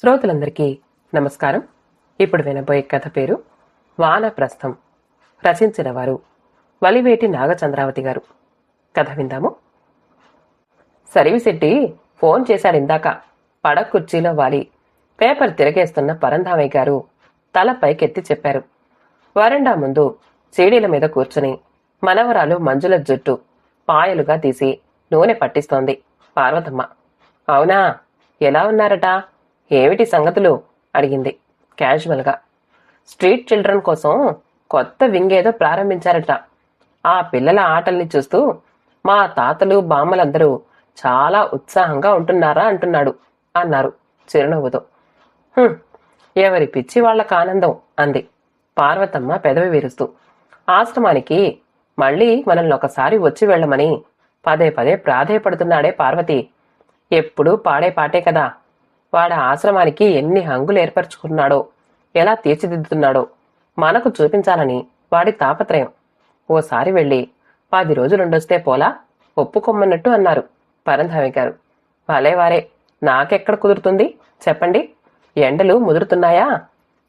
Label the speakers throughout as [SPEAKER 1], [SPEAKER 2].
[SPEAKER 1] శ్రోతలందరికీ నమస్కారం. ఇప్పుడు వినబోయే కథ పేరు వానప్రస్థం. రచించిన వారు వలివేటి నాగచంద్రావతి గారు. కథ విందాము. సరివిశెట్టి ఫోన్ చేశాడు ఇందాక. పడ కుర్చీలో వాలి. పేపర్ తిరగేస్తున్న పరంధామయ్య గారు తల పైకెత్తి చెప్పారు. వరండా ముందు చీడీల మీద కూర్చుని మనవరాలు మంజుల జుట్టు పాయలుగా తీసి నూనె పట్టిస్తోంది పార్వతమ్మ. అవునా? ఎలా ఉన్నారట? ఏమిటి సంగతులు? అడిగింది క్యాజువల్గా. స్ట్రీట్ చిల్డ్రన్ కోసం కొత్త వింగ్ ఏదో ప్రారంభించారట. ఆ పిల్లల ఆటల్ని చూస్తూ మా తాతలు బామ్మలందరూ చాలా ఉత్సాహంగా ఉంటున్నారా అంటున్నాడు అన్నారు చిరునవ్వుతో. ఎవరి పిచ్చి వాళ్ళకు ఆనందం అంది పార్వతమ్మ పెదవి విరుస్తూ. ఆశ్రమానికి మళ్ళీ మనల్ని ఒకసారి వచ్చి వెళ్ళమని పదే పదే ప్రాధేయపడుతున్నాడే పార్వతి. ఎప్పుడూ పాడే పాటే కదా. వాడ ఆశ్రమానికి ఎన్ని హంగులు ఏర్పరచుకున్నాడో ఎలా తీర్చిదిద్దుతున్నాడో మనకు చూపించాలని వాడి తాపత్రయం. ఓసారి వెళ్ళి పది రోజులుండొస్తే పోలా ఒప్పుకొమ్మన్నట్టు అన్నారు పరంధామి గారు. భలే వారే నాకెక్కడ కుదురుతుంది? చెప్పండి. ఎండలు ముదురుతున్నాయా?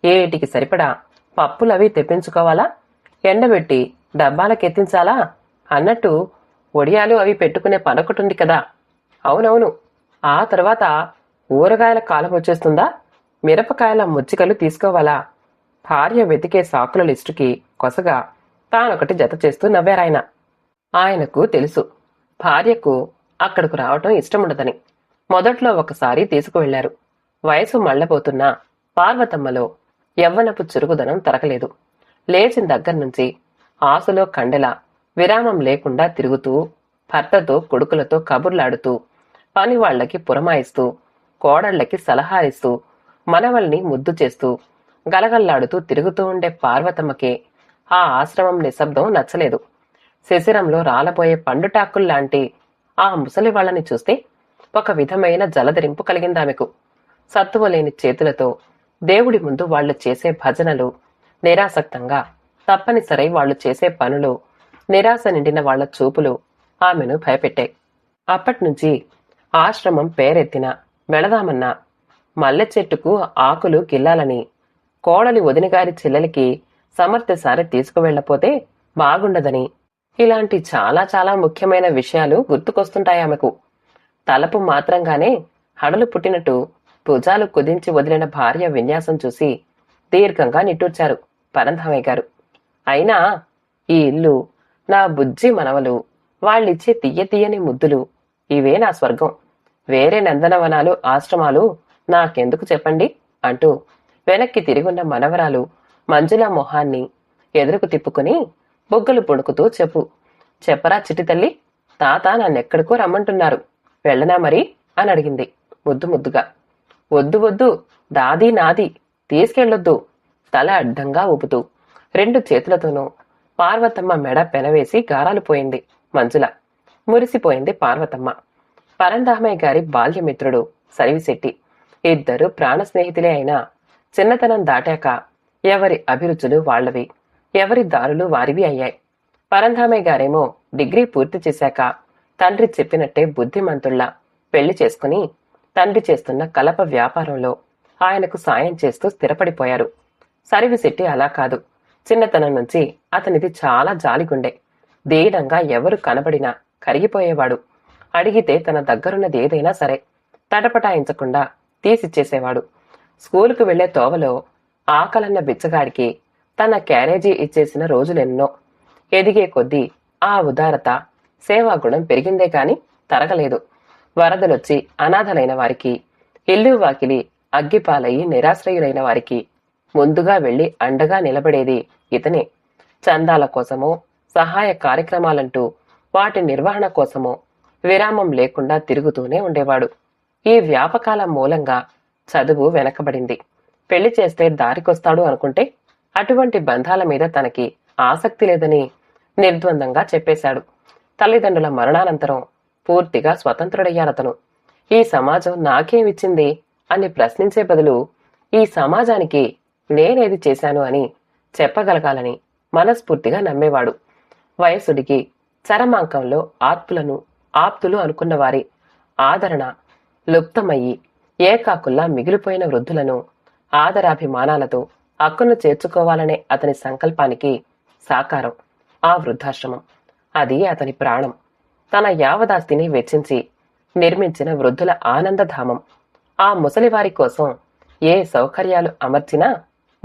[SPEAKER 1] ఏటికి సరిపడా పప్పులవి తెప్పించుకోవాలా? ఎండబెట్టి డబ్బాలకెత్తించాలా? అన్నట్టు ఒడియాలు అవి పెట్టుకునే పనొకటుంది కదా. అవునవును ఆ తర్వాత ఊరగాయల కాలం వచ్చేస్తుందా? మిరపకాయల ముచ్చికలు తీసుకోవాలా? భార్య వెతికే సాకుల లిస్టుకి కొసగా తానొకటి జత చేస్తూ నవ్వారాయన ఆయనకు తెలుసు భార్యకు అక్కడకు రావటం ఇష్టముండదని. మొదట్లో ఒకసారి తీసుకువెళ్ళారు. వయసు మళ్ళబోతున్నా పార్వతమ్మలో యవ్వనపు చురుగుదనం తరగలేదు. లేచిన దగ్గర నుంచి ఆశలో కండెలా విరామం లేకుండా తిరుగుతూ భర్తతో కొడుకులతో కబుర్లాడుతూ పని వాళ్ళకి పురమాయిస్తూ కోడళ్ళకి సలహా ఇస్తూ మనవల్ని ముద్దు చేస్తూ గలగల్లాడుతూ తిరుగుతూ ఉండే పార్వతమ్మకే ఆ ఆశ్రమం నిశ్శబ్దం నచ్చలేదు. శిశిరంలో రాలబోయే పండుటాకుల్లాంటి ఆ ముసలి వాళ్ళని చూస్తే ఒక విధమైన జలధరింపు కలిగిందామెకు. సత్తువలేని చేతులతో దేవుడి ముందు వాళ్ళు చేసే భజనలు నిరాసక్తంగా తప్పనిసరై వాళ్ళు చేసే పనులు నిరాశ నిండిన వాళ్ళ చూపులు ఆమెను భయపెట్టాయి. అప్పట్నుంచి ఆశ్రమం పేరెత్తిన వెళదామన్నా మల్లె చెట్టుకు ఆకులు కిల్లాలని కోడలి వదినగారి చెల్లెలికి సమర్థసారి తీసుకువెళ్ళపోతే బాగుండదని. ఇలాంటి చాలా చాలా ముఖ్యమైన విషయాలు గుర్తుకొస్తుంటాయి ఆమెకు. తలపు మాత్రంగానే హడలు పుట్టినట్టు భుజాలు కుదించి వదిలిన భార్య విన్యాసం చూసి దీర్ఘంగా నిట్టూర్చారు పరంధామయ్య గారు. అయినా ఈ ఇల్లు నా బుజ్జి మనవలు వాళ్ళిచ్చే తీయ తీయని ముద్దులు ఇవే నా స్వర్గం. వేరే నందనవనాలు ఆశ్రమాలు నాకెందుకు చెప్పండి? అంటూ వెనక్కి తిరిగున్న మనవరాలు మంజుల మొహాన్ని ఎదురుకు తిప్పుకుని బుగ్గలు పుణుకుతూ చెప్పు. చెప్పరా చిటితల్లి తాత నన్నెక్కడికో రమ్మంటున్నారు. వెళ్ళనా మరి? అని అడిగింది ముద్దు ముద్దుగా. వద్దు వద్దు దాది నాది తీసుకెళ్ళొద్దు తల అడ్డంగా ఊపుతూ రెండు చేతులతోనూ పార్వతమ్మ మెడ పెనవేసి గారాలు పోయింది మంజుల. మురిసిపోయింది పార్వతమ్మ. పరంధామయ్య గారి బాల్యమిత్రుడు సరివిశెట్టి ఇద్దరు ప్రాణ స్నేహితులే అయినా చిన్నతనం దాటాక ఎవరి అభిరుచులు వాళ్ళవి ఎవరి దారులు వారివి అయ్యాయి. పరంధామయ్య గారేమో డిగ్రీ పూర్తి చేశాక తండ్రి చెప్పినట్టే బుద్ధిమంతుల్లా పెళ్ళి చేసుకుని తండ్రి చేస్తున్న కలప వ్యాపారంలో ఆయనకు సాయం చేస్తూ స్థిరపడిపోయారు. సరివిశెట్టి అలా కాదు. చిన్నతనం నుంచి అతనిది చాలా జాలిగుండె. దీనంగా ఎవరు కనబడినా కరిగిపోయేవాడు. అడిగితే తన దగ్గరున్నది ఏదైనా సరే. తటపటాయించకుండా తీసిచ్చేసేవాడు స్కూలుకు వెళ్ళే తోవలో ఆకలన్న బిచ్చగాడికి తన క్యారేజీ ఇచ్చేసిన రోజులెన్నో. ఎదిగే కొద్దీ ఆ ఉదారత సేవాగుణం పెరిగిందే కాని తరగలేదు. వరదలొచ్చి అనాథలైన వారికి ఇల్లు వాకిలి అగ్గిపాలయ్యి నిరాశ్రయులైన వారికి ముందుగా వెళ్ళి అండగా నిలబడేది ఇతనే. చందాల కోసమో సహాయ కార్యక్రమాలంటూ వాటి నిర్వహణ కోసమో విరామం లేకుండా తిరుగుతూనే ఉండేవాడు. ఈ వ్యాపకాల మూలంగా చదువు వెనకబడింది. పెళ్ళి చేస్తే దారికొస్తాడు అనుకుంటే అటువంటి బంధాల మీద తనకి ఆసక్తి లేదని నిర్ద్వందంగా చెప్పేశాడు. తల్లిదండ్రుల మరణానంతరం పూర్తిగా స్వతంత్రుడయ్యాడతను ఈ సమాజం నాకేమిచ్చింది అని ప్రశ్నించే బదులు ఈ సమాజానికి నేనేది చేశాను అని చెప్పగలగాలని మనస్ఫూర్తిగా నమ్మేవాడు. వయసుడికి చరమాంకంలో ఆత్తులను ఆప్తులు అనుకున్నవారి. ఆదరణ లుప్తమయ్యి ఏకాకుల్లా మిగిలిపోయిన వృద్ధులను ఆదరాభిమానాలతో అక్కును చేర్చుకోవాలనే అతని సంకల్పానికి సాకారం ఆ వృద్ధాశ్రమం. అది అతని ప్రాణం. తన యావదాస్తిని వెచ్చించి నిర్మించిన వృద్ధుల ఆనందధామం. ఆ ముసలివారి కోసం ఏ సౌకర్యాలు అమర్చినా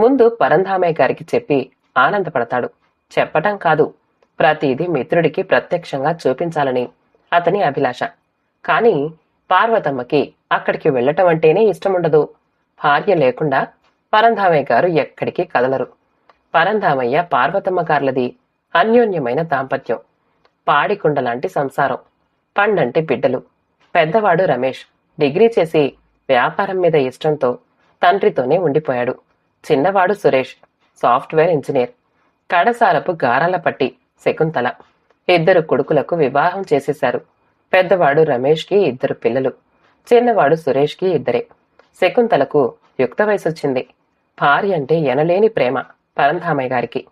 [SPEAKER 1] ముందు పరంధామయ్య గారికి చెప్పి ఆనందపడతాడు. చెప్పటం కాదు ప్రతిదీ మిత్రుడికి ప్రత్యక్షంగా చూపించాలని అతని అభిలాష. కాని పార్వతమ్మకి అక్కడికి వెళ్ళటం అంటేనే ఇష్టముండదు. భార్య లేకుండా పరంధామయ్య గారు ఎక్కడికి కదలరు. పరంధామయ్య పార్వతమ్మ గార్లది అన్యోన్యమైన దాంపత్యం. పాడికుండ లాంటి సంసారం. పండంటే బిడ్డలు. పెద్దవాడు రమేష్. డిగ్రీ చేసి వ్యాపారం మీద ఇష్టంతో తండ్రితోనే ఉండిపోయాడు. చిన్నవాడు సురేష్. Software engineer. కడసారపు గారాల పట్టి శకుంతల. ఇద్దరు కొడుకులకు వివాహం చేసేశారు. పెద్దవాడు రమేష్కి ఇద్దరు పిల్లలు. చిన్నవాడు సురేష్కి ఇద్దరే. శకుంతలకు యుక్త వయసొచ్చింది. భార్య అంటే ఎనలేని ప్రేమ పరంధామయ్య గారికి.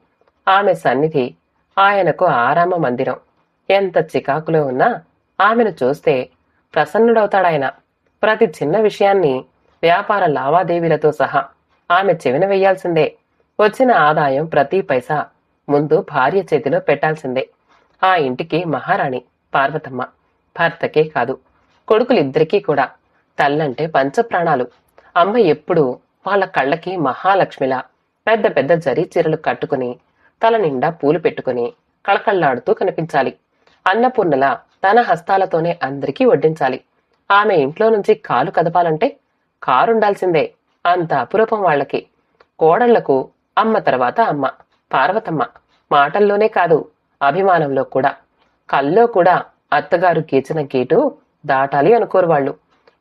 [SPEAKER 1] ఆమె సన్నిధి ఆయనకు ఆరామ మందిరం. ఎంత చికాకులో ఉన్నా ఆమెను చూస్తే ప్రసన్నుడవుతాడాయన. ప్రతి చిన్న విషయాన్ని వ్యాపార లావాదేవీలతో సహా ఆమె చెవిన వేయాల్సిందే. వచ్చిన ఆదాయం ప్రతి పైసా ముందు భార్య చేతిలో పెట్టాల్సిందే. ఆ ఇంటికి మహారాణి పార్వతమ్మ. భర్తకే కాదు కొడుకులిద్దరికీ కూడా. తల్లంటే పంచప్రాణాలు. అమ్మ ఎప్పుడూ వాళ్ళ కళ్ళకి మహాలక్ష్మిలా. పెద్ద పెద్ద జరీ చీరలు కట్టుకుని తల నిండా పూలు పెట్టుకుని కళకళ్ళాడుతూ కనిపించాలి. అన్నపూర్ణల తన హస్తాలతోనే అందరికీ వడ్డించాలి. ఆమె ఇంట్లో నుంచి కాలు కదపాలంటే కారుండాల్సిందే అంత అపురూపం వాళ్ళకి. కోడళ్ళకు అమ్మ తర్వాత అమ్మ పార్వతమ్మ. మాటల్లోనే కాదు అభిమానంలో కూడా. కల్లో కూడా అత్తగారు గీచిన గీటు దాటాలి అనుకోరు వాళ్ళు.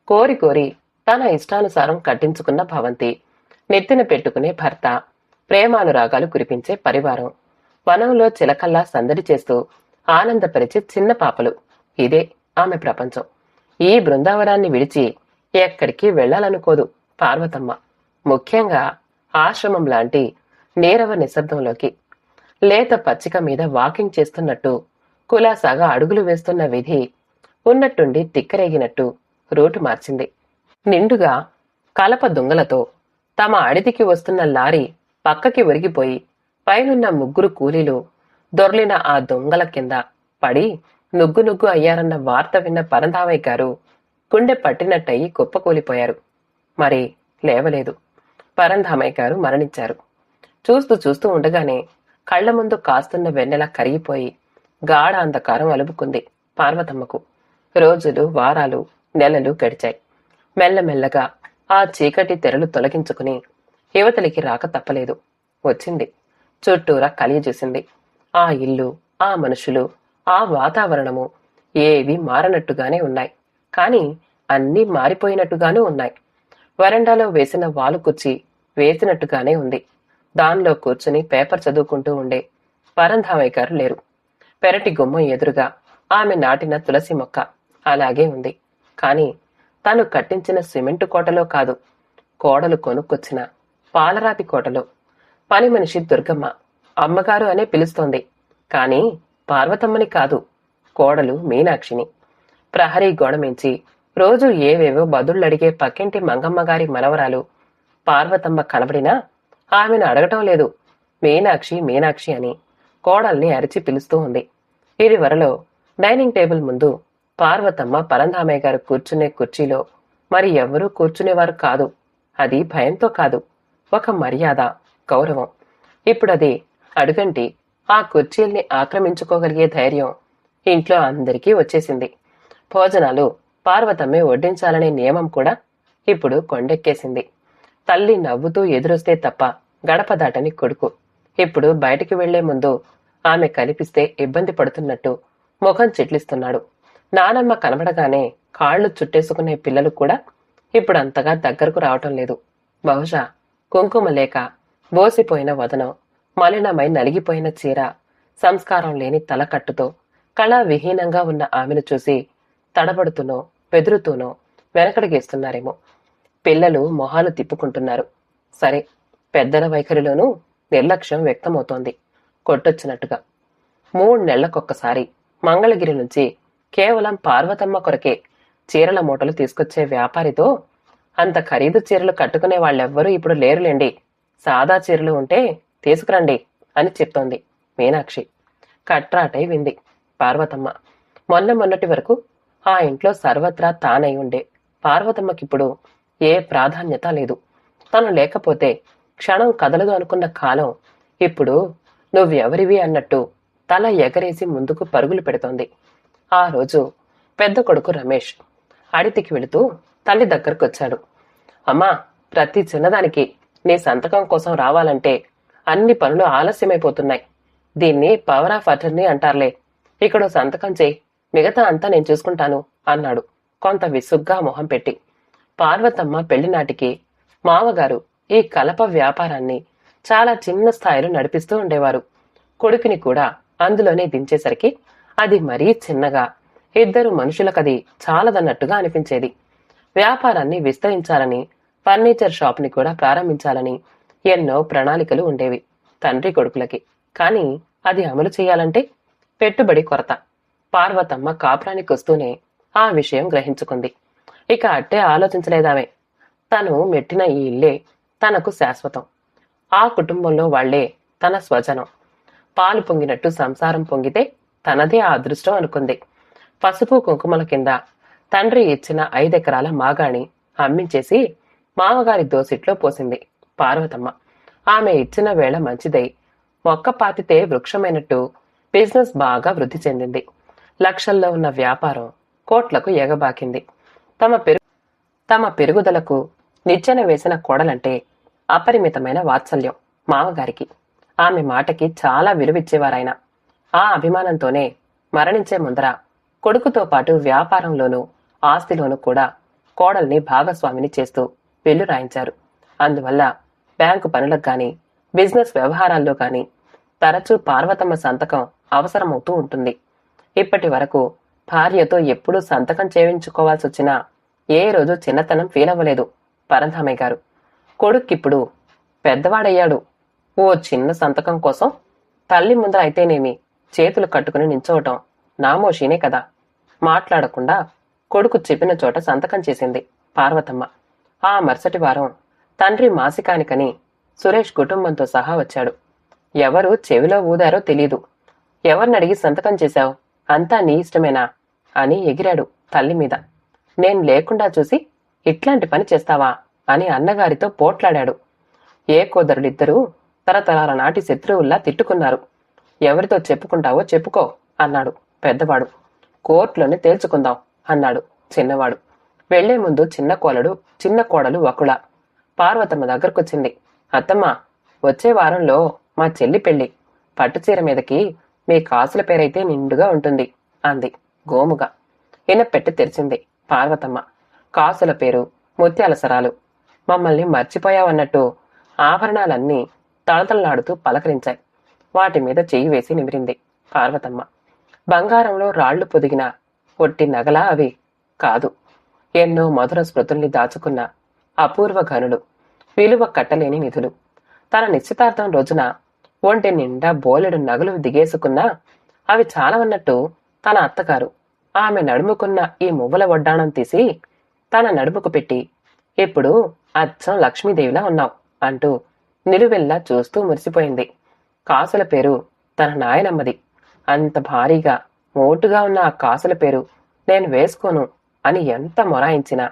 [SPEAKER 1] కోరి కోరి తన ఇష్టానుసారం కట్టించుకున్న భవంతి నెత్తిన పెట్టుకునే భర్త ప్రేమానురాగాలు కురిపించే పరివారం. వనంలో చిలకల్లా సందడి చేస్తూ ఆనందపరిచే చిన్న పాపలు. ఇదే ఆమె ప్రపంచం. ఈ బృందావనాన్ని విడిచి ఎక్కడికి వెళ్ళాలనుకోదు పార్వతమ్మ. ముఖ్యంగా ఆశ్రమం లాంటి నీరవ నిశ్శబ్దంలోకి లేత పచ్చిక మీద వాకింగ్ చేస్తున్నట్టు కులాసాగా అడుగులు వేస్తున్న విధి ఉన్నట్టుండి తిక్కరేగినట్టు రూటు మార్చింది. నిండుగా కలప దుంగలతో తమ అడితికి వస్తున్న లారీ పక్కకి ఒరిగిపోయి పైనున్న ముగ్గురు కూలీలు దొర్లిన ఆ దొంగల కింద పడి నుగ్గు నుగ్గు అయ్యారన్న వార్త విన్న పరంధామయ్య గారు గుండె పట్టినట్టయి కుప్పకూలిపోయారు. మరి లేవలేదు. పరంధామయ్య గారు మరణించారు. చూస్తూ చూస్తూ ఉండగానే కళ్ళ ముందు కాస్తున్న వెన్నెల కరిగిపోయి గాఢ అంధకారం అలుపుకుంది పార్వతమ్మకు. రోజులు వారాలు నెలలు గడిచాయి. మెల్లమెల్లగా ఆ చీకటి తెరలు తొలగించుకుని యువతలికి రాక తప్పలేదు. వచ్చింది. చుట్టూరా కలియజేసింది. ఆ ఇల్లు ఆ మనుషులు ఆ వాతావరణము ఏవి మారనట్టుగానే ఉన్నాయి. కానీ అన్నీ మారిపోయినట్టుగానూ ఉన్నాయి. వరండాలో వేసిన వాలు కుర్చీ వేసినట్టుగానే ఉంది. దానిలో కూర్చుని పేపర్ చదువుకుంటూ ఉండే పరంధామయ్య గారు లేరు. పెరటి గుమ్మం ఎదురుగా ఆమె నాటిన తులసి మొక్క అలాగే ఉంది. కాని తను కట్టించిన సిమెంటు కోటలో కాదు కోడలు కొనుక్కొచ్చిన పాలరాతి కోటలో. పని మనిషి దుర్గమ్మ అమ్మగారు అనే పిలుస్తోంది. కాని పార్వతమ్మని కాదు కోడలు మీనాక్షిని. ప్రహరీ గోడమించి రోజు ఏవేవో బదుళ్ళడిగే పక్కింటి మంగమ్మగారి మనవరాలు పార్వతమ్మ కనబడినా ఆమెను అడగటం లేదు. మీనాక్షి మీనాక్షి అని కోడల్ని అరిచి పిలుస్తూ ఉంది. ఇది వరలో డైనింగ్ టేబుల్ ముందు పార్వతమ్మ పరంధామయ్య గారు కూర్చునే కుర్చీలో మరి ఎవ్వరూ కూర్చునేవారు కాదు. అది భయంతో కాదు. ఒక మర్యాద గౌరవం. ఇప్పుడది అడుగంటి ఆ కుర్చీల్ని ఆక్రమించుకోగలిగే ధైర్యం ఇంట్లో అందరికీ వచ్చేసింది. భోజనాలు పార్వతమ్మే వడ్డించాలనే నియమం కూడా ఇప్పుడు కొండెక్కేసింది. తల్లి నవ్వుతూ ఎదురొస్తే తప్ప గడప దాటని కొడుకు. ఇప్పుడు బయటికి వెళ్ళే ముందు ఆమె కనిపిస్తే ఇబ్బంది పడుతున్నట్టు ముఖం చిట్లిస్తున్నాడు. నానమ్మ కనబడగానే కాళ్ళు చుట్టేసుకునే పిల్లలు కూడా ఇప్పుడు అంతగా దగ్గరకు రావటం లేదు. బహుశా కుంకుమ లేక బోసిపోయిన వదనం మలినమై నలిగిపోయిన చీర సంస్కారం లేని తలకట్టుతో కళా విహీనంగా ఉన్న ఆమెను చూసి తడబడుతూనో బెదురుతూనో వెనకడిగేస్తున్నారేమో. పిల్లలు మొహాలు తిప్పుకుంటున్నారు. సరే పెద్దల వైఖరిలోనూ నిర్లక్ష్యం వ్యక్తమవుతోంది. కొట్టొచ్చినట్టుగా. మూడు నెలలకొక్కసారి మంగళగిరి నుంచి కేవలం పార్వతమ్మ కొరకే చీరల మూటలు తీసుకొచ్చే వ్యాపారితో అంత ఖరీదు చీరలు కట్టుకునే వాళ్ళెవ్వరూ ఇప్పుడు లేరులేండి. సాదా చీరలు ఉంటే తీసుకురండి అని చెప్తోంది మీనాక్షి. కట్రాటై వింది పార్వతమ్మ. మొన్న మొన్నటి వరకు ఆ ఇంట్లో సర్వత్రా తానై ఉండే. పార్వతమ్మకిప్పుడు ఏ ప్రాధాన్యత లేదు. తను లేకపోతే క్షణం కదలదు అనుకున్న కాలం ఇప్పుడు నువ్వెవరివి అన్నట్టు తల ఎగరేసి ముందుకు పరుగులు పెడుతోంది. ఆ రోజు పెద్ద కొడుకు రమేష్ అడితికి వెళుతూ తల్లి దగ్గరకొచ్చాడు. అమ్మా ప్రతి చిన్నదానికి నీ సంతకం కోసం రావాలంటే అన్ని పనులు ఆలస్యమైపోతున్నాయి. దీన్ని పవర్ ఆఫ్ అటర్నీ అంటారులే. ఇక్కడ సంతకం చేయి. మిగతా అంతా నేను చూసుకుంటాను అన్నాడు. కొంత విసుగ్గా మొహం పెట్టి. పార్వతమ్మ పెళ్ళినాటికి మామగారు ఈ కలప వ్యాపారాన్ని చాలా చిన్న స్థాయిలో నడిపిస్తూ ఉండేవారు. కొడుకుని కూడా అందులోనే దించేసరికి అది మరీ చిన్నగా ఇద్దరు మనుషులకది చాలదన్నట్టుగా అనిపించేది. వ్యాపారాన్ని విస్తరించాలని ఫర్నిచర్ షాప్ని కూడా ప్రారంభించాలని ఎన్నో ప్రణాళికలు ఉండేవి తండ్రి కొడుకులకి. కానీ అది అమలు చేయాలంటే పెట్టుబడి కొరత. పార్వతమ్మ కాపురానికి వస్తూనే ఆ విషయం గ్రహించుకుంది. ఇక అట్టే ఆలోచించలేదామే. తను మెట్టిన ఈ ఇల్లే తనకు శాశ్వతం. ఆ కుటుంబంలో వాళ్ళే తన స్వజనం. పాలు పొంగినట్టు సంసారం పొంగితే తనదే ఆ అదృష్టం అనుకుంది. పసుపు కుంకుమల కింద తండ్రి ఇచ్చిన ఐదెకరాల మాగాణి అమ్మించేసి మామగారి దోసిట్లో పోసింది పార్వతమ్మ. ఆమె ఇచ్చిన వేళ మంచిదై మొక్క పాతితే వృక్షమైనట్టు బిజినెస్ బాగా వృద్ధి చెందింది. లక్షల్లో ఉన్న వ్యాపారం కోట్లకు ఎగబాకింది. తమ పెరుగు తమ పెరుగుదలకు నిచ్చెన వేసిన కోడలంటే అపరిమితమైన వాత్సల్యం మామగారికి. ఆమె మాటకి చాలా విలువిచ్చేవారాయన. ఆ అభిమానంతోనే మరణించే ముందర కొడుకుతో పాటు వ్యాపారంలోనూ ఆస్తిలోనూ కూడా కోడల్ని భాగస్వామిని చేస్తూ బిల్లు రాయించారు. అందువల్ల బ్యాంకు పనులకు గాని బిజినెస్ వ్యవహారాల్లో గాని తరచూ పార్వతమ్మ సంతకం అవసరమవుతూ ఉంటుంది. ఇప్పటి వరకు భార్యతో ఎప్పుడూ సంతకం చేయించుకోవాల్సి వచ్చినా ఏ రోజు చిన్నతనం ఫీల్ అవ్వలేదు. పరంధామయ్య గారు కొడుక్కిప్పుడు పెద్దవాడయ్యాడు. ఓ చిన్న సంతకం కోసం తల్లి ముందర అయితేనేమి చేతులు కట్టుకుని నించోవటం నామోషీనే కదా. మాట్లాడకుండా కొడుకు చెప్పిన చోట సంతకం చేసింది పార్వతమ్మ. ఆ మరుసటి వారం తండ్రి మాసికానికని సురేష్ కుటుంబంతో సహా వచ్చాడు. ఎవరు చెవిలో ఊదారో తెలీదు. ఎవరినడిగి సంతకం చేశావు? అంతా నీ ఇష్టమేనా? అని ఎగిరాడు తల్లి మీద. నేను లేకుండా చూసి ఇట్లాంటి పని చేస్తావా అని అన్నగారితో పోట్లాడాడు. ఏ కోదరులిద్దరూ తరతరాల నాటి శత్రువుల్లా తిట్టుకున్నారు. ఎవరితో చెప్పుకుంటావో చెప్పుకో అన్నాడు పెద్దవాడు. కోర్టులోనే తేల్చుకుందాం అన్నాడు చిన్నవాడు. వెళ్ళే ముందు చిన్న కోలడు చిన్న కోడలు వకుళ. పార్వతమ్మ దగ్గరకొచ్చింది. అత్తమ్మ వచ్చే వారంలో మా చెల్లి పెళ్ళి పట్టుచీర మీదకి మీ కాసుల పేరైతే నిండుగా ఉంటుంది అంది గోముగా. ఈయన పెట్టి తెరిచింది. పార్వతమ్మ. కాసుల పేరు ముత్యాల సరాలు మమ్మల్ని మర్చిపోయావన్నట్టు ఆభరణాలన్నీ తళతళలాడుతూ పలకరించాయి. వాటి మీద చెయ్యి వేసి నిమిరింది పార్వతమ్మ. బంగారంలో రాళ్ళు పొదిగిన ఒట్టి నగలా అవి కాదు. ఎన్నో మధుర స్మృతుల్ని దాచుకున్న అపూర్వ ఘనులు విలువ కట్టలేని నిధులు. తన నిశ్చితార్థం రోజున ఒంటి నిండా బోలెడు నగలు దిగేసుకున్నా అవి చాలవన్నట్టు తన అత్తగారు ఆమె నడుముకున్న ఈ మువ్వల వడ్డాణం తీసి తన నడుముకు పెట్టి ఇప్పుడు అచ్చం లక్ష్మీదేవిలా ఉన్నావు అంటూ నిలువెల్లా చూస్తూ మురిసిపోయింది. కాసుల పేరు తన నాయనమ్మది. అంత భారీగా మోటుగా ఉన్న ఆ కాసుల పేరు నేను వేసుకోను అని ఎంత మొరాయించినా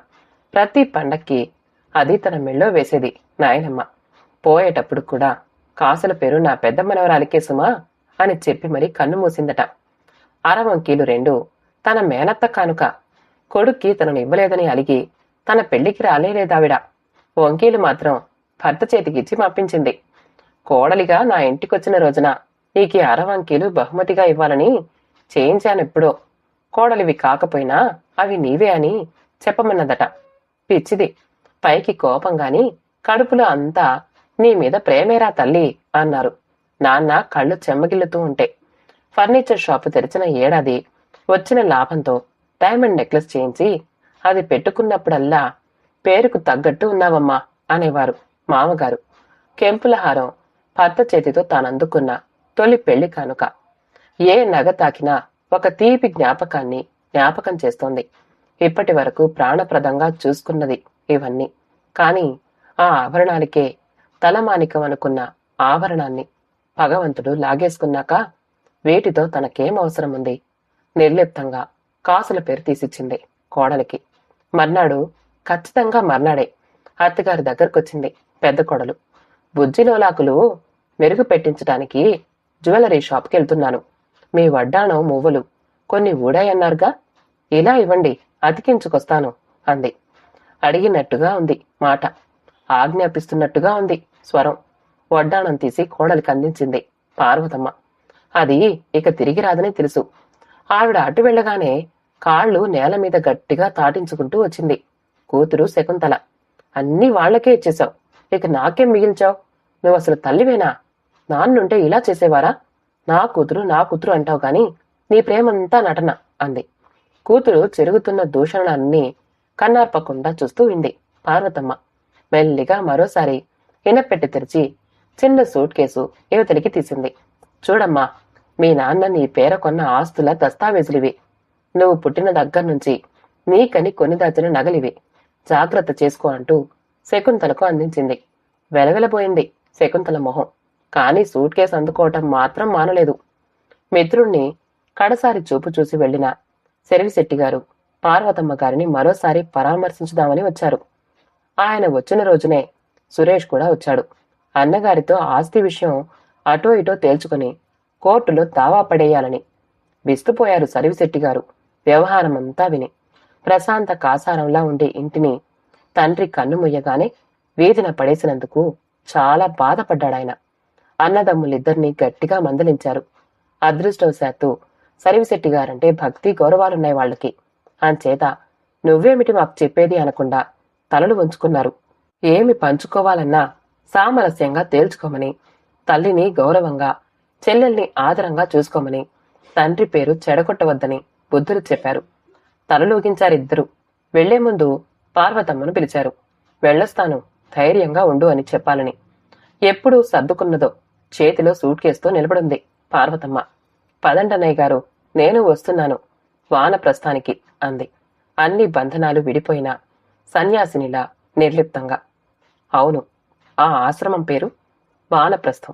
[SPEAKER 1] ప్రతి పండక్కి అది తన మెళ్ళో వేసేది నాయనమ్మ. పోయేటప్పుడు కూడా కాసుల పేరు నా పెద్ద మనవరాలికే సుమా అని చెప్పి మరి కన్ను మూసిందట. అరవంకీలు రెండు తన మేనత్త కానుక. కొడుక్కి తనను ఇవ్వలేదని అలిగి తన పెళ్ళికి రాలేలేదావిడ వంకీలు మాత్రం భర్త చేతికిచ్చి మప్పించింది. కోడలిగా నా ఇంటికొచ్చిన రోజున నీకు అరవంకీలు బహుమతిగా ఇవ్వాలని చేయించానెప్పుడో. కోడలివి కాకపోయినా అవి నీవే అని చెప్పమన్నదట. పిచ్చిది. పైకి కోపంగాని కడుపులో అంతా నీ మీద ప్రేమేరా తల్లి అన్నారు. నాన్న కళ్ళు చెమ్మగిల్లుతూ ఉంటే. ఫర్నిచర్ షాపు తెరిచిన ఏడాది వచ్చిన లాభంతో డైమండ్ నెక్లెస్ చేయించి అది పెట్టుకున్నప్పుడల్లా పేరుకు తగ్గట్టు ఉన్నావమ్మా అనేవారు మామగారు. కెంపుల హారం భర్త చేతితో తానందుకున్న తొలి పెళ్ళి కానుక. ఏ నగ తాకినా ఒక తీపి జ్ఞాపకాన్ని జ్ఞాపకం చేస్తోంది. ఇప్పటి వరకు ప్రాణప్రదంగా చూసుకున్నది ఇవన్నీ. కాని ఆ ఆభరణానికే తలమానికం అనుకున్న ఆభరణాన్ని భగవంతుడు లాగేసుకున్నాక వేటితో తనకేం అవసరం ఉంది నిర్లిప్తంగా కాసుల పేరు తీసిచ్చింది కోడలికి. మర్నాడు ఖచ్చితంగా మర్నాడే అత్తగారి దగ్గరకొచ్చింది పెద్ద కొడలు. బుజ్జిలోలాకులు మెరుగు పెట్టించడానికి జ్యువెలరీ షాప్కి వెళ్తున్నాను మీ వడ్డాణం మువ్వలు కొన్ని ఊడాయన్నారుగా? ఇలా ఇవ్వండి అతికించుకొస్తాను అంది. అడిగినట్టుగా ఉంది మాట. ఆజ్ఞాపిస్తున్నట్టుగా ఉంది స్వరం. వడ్డాణం తీసి కోడలికి అందించింది పార్వతమ్మ. అది ఇక తిరిగి రాదని తెలుసు. ఆవిడ అటు వెళ్ళగానే కాళ్ళు నేల మీద గట్టిగా తాటించుకుంటూ వచ్చింది. కూతురు శకుంతల అన్నీ వాళ్ళకే ఇచ్చేశావు. ఇక నాకేం మిగిల్చావు? నువ్వు అసలు తల్లివేనా? నాన్నుంటే ఇలా చేసేవారా? నా కూతురు నా కూతురు అంటావు గాని నీ ప్రేమంతా నటన అంది. కూతురు చెరుగుతున్న దూషణలన్నీ కన్నార్పకుండా చూస్తూ ఉంది పార్వతమ్మ. మెల్లిగా మరోసారి ఇనపెట్టి తెరిచి చిన్న సూట్ కేసు యువతలికి తీసింది. చూడమ్మా మీ నాన్న నీ పేర కొన్న ఆస్తుల దస్తావేజులివి. నువ్వు పుట్టిన దగ్గర నుంచి నీకని కొని దాచిన నగలివి. జాగ్రత్త చేసుకో అంటూ శకుంతలకు అందించింది. వెలవెలబోయింది శకుంతల మొహం. కానీ సూట్ కేసు అందుకోవటం మాత్రం మానలేదు. మిత్రుణ్ణి కడసారి చూపు చూసి వెళ్ళిన శెరివిశెట్టి గారు పార్వతమ్మ గారిని మరోసారి పరామర్శించుదామని వచ్చారు. ఆయన వచ్చిన రోజునే సురేష్ కూడా వచ్చాడు. అన్నగారితో ఆస్తి విషయం అటో ఇటో తేల్చుకుని కోర్టులో దావా పడేయాలని. విస్తుపోయారు సరివిశెట్టి గారు వ్యవహారమంతా విని. ప్రశాంత కాసారంలా ఉండే ఇంటిని తండ్రి కన్నుమొయ్యగానే వీధిన పడేసినందుకు చాలా బాధపడ్డాడాయన. అన్నదమ్ములిద్దరినీ గట్టిగా మందలించారు. అదృష్టవశాత్తు సరివిశెట్టి గారంటే భక్తి గౌరవాలున్నాయి వాళ్ళకి. అంచేత నువ్వేమిటి మాకు చెప్పేది అనకుండా తలలు వంచుకున్నారు. ఏమి పంచుకోవాలన్నా సామరస్యంగా తేల్చుకోమని తల్లిని గౌరవంగా చెల్లెల్ని ఆదరంగా చూసుకోమని తండ్రి పేరు చెడగొట్టవద్దని బుద్ధులు చెప్పారు. తలలోగించారిద్దరు వెళ్ళే ముందు పార్వతమ్మను పిలిచారు. వెళ్ళొస్తాను ధైర్యంగా ఉండు అని చెప్పాలని. ఎప్పుడు సర్దుకున్నదో చేతిలో సూట్ కేసుతో నిలబడింది పార్వతమ్మ. పదండన్నయ్య గారు నేను వస్తున్నాను వానప్రస్థానికి అంది. అన్ని బంధనాలు విడిపోయినా సన్యాసినిలా నిర్లిప్తంగా. అవును ఆ ఆశ్రమం పేరు వానప్రస్థం.